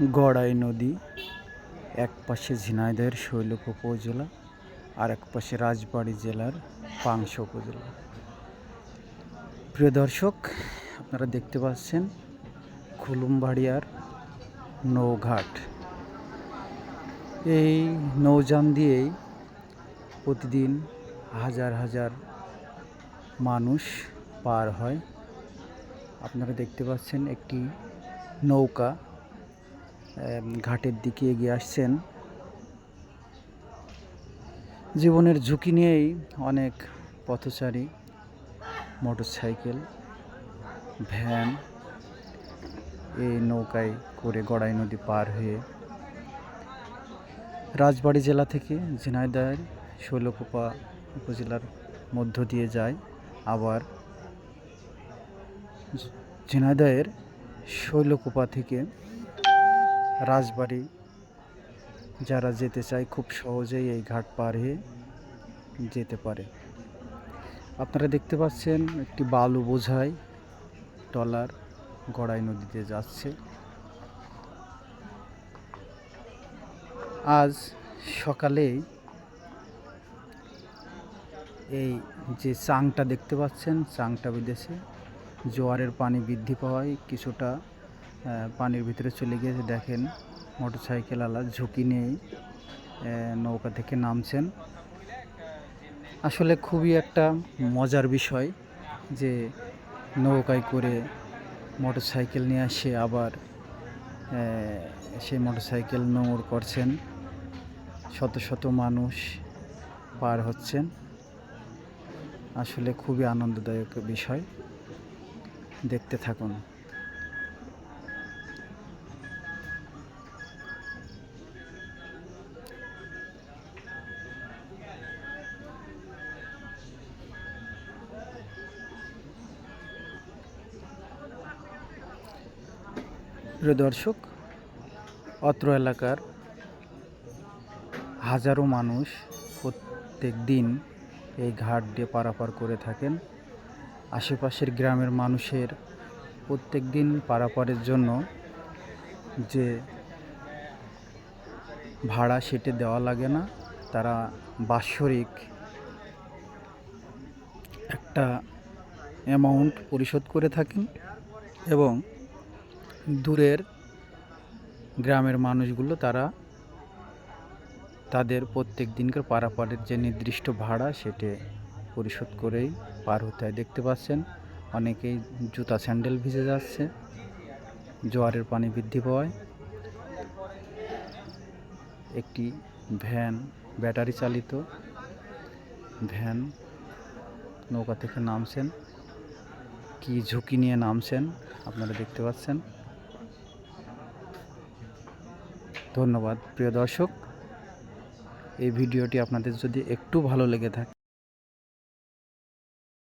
গড়াই নদী, এক পাশে ঝিনাইদহের শৈলক উপজেলা আর এক পাশে রাজবাড়ী জেলার পাংশ উপজেলা। প্রিয় দর্শক, আপনারা দেখতে পাচ্ছেন খুলুমবাড়িয়ার নৌঘাট। এই নৌযান দিয়েই প্রতিদিন হাজার হাজার মানুষ পার হয়। আপনারা দেখতে পাচ্ছেন একটি নৌকা ঘাটের দিকে এগিয়ে আসছেন। জীবনের ঝুঁকি নিয়েই অনেক পথচারী, মোটরসাইকেল, ভ্যান এই নৌকায় করে গড়াই নদী পার হয়ে রাজবাড়ি জেলা থেকে ঝিনাইদহের শৈলকুপা উপজেলার মধ্য দিয়ে যায়। আবার ঝ- ঝিনাইদহের শৈলকুপা থেকে রাজবাড়ি। যারা যেতে চায় খুব সহজেই এই ঘাট পার হয়ে যেতে পারে। আপনারা দেখতে পাচ্ছেন একটি বালু বোঝাই ট্রলার গড়াই নদীতে যাচ্ছে। আজ সকালেই এই যে চাংটা দেখতে পাচ্ছেন, চাংটা বিদেশে, জোয়ারের পানি বৃদ্ধি পাওয়ায় কিছুটা পানির ভিতরে চলে গিয়েছে। দেখেন মোটরসাইকেলওয়ালা ঝুঁকি নেই। নৌকা থেকে নামছেন। আসলে খুবই একটা মজার বিষয় যে নৌকায় করে মোটরসাইকেল নিয়ে আসে আবার সেই মোটরসাইকেল নোংর করছেন। শত শত মানুষ পার হচ্ছেন। আসলে খুবই আনন্দদায়ক বিষয়। দেখতে থাকুন। প্রিয় দর্শক, অত্র এলাকার হাজারো মানুষ প্রত্যেক দিন এই ঘাট দিয়ে পারাপার করে থাকেন। আশেপাশের গ্রামের মানুষের প্রত্যেক দিন পারাপারের জন্য যে ভাড়া সেটা দেওয়া লাগে না। তারা বাৎসরিক একটা অ্যামাউন্ট পরিশোধ করে থাকেন এবং দূরের গ্রামের মানুষগুলো তারা তাদের প্রত্যেক দিনকার পারাপারের যে নির্দিষ্ট ভাড়া সেটি পরিশোধ করেই পার হতে হয়। দেখতে পাচ্ছেন, অনেকেই জুতা স্যান্ডেল ভিজে যাচ্ছে, জোয়ারের পানি বৃদ্ধি পাওয়ায়। একটি ভ্যান, ব্যাটারি চালিত ভ্যান নৌকা থেকে নামছেন। কি ঝুঁকি নিয়ে নামছেন আপনারা দেখতে পাচ্ছেন। ধন্যবাদ প্রিয় দর্শক। এই ভিডিওটি আপনাদের যদি একটু ভালো লেগে থাকে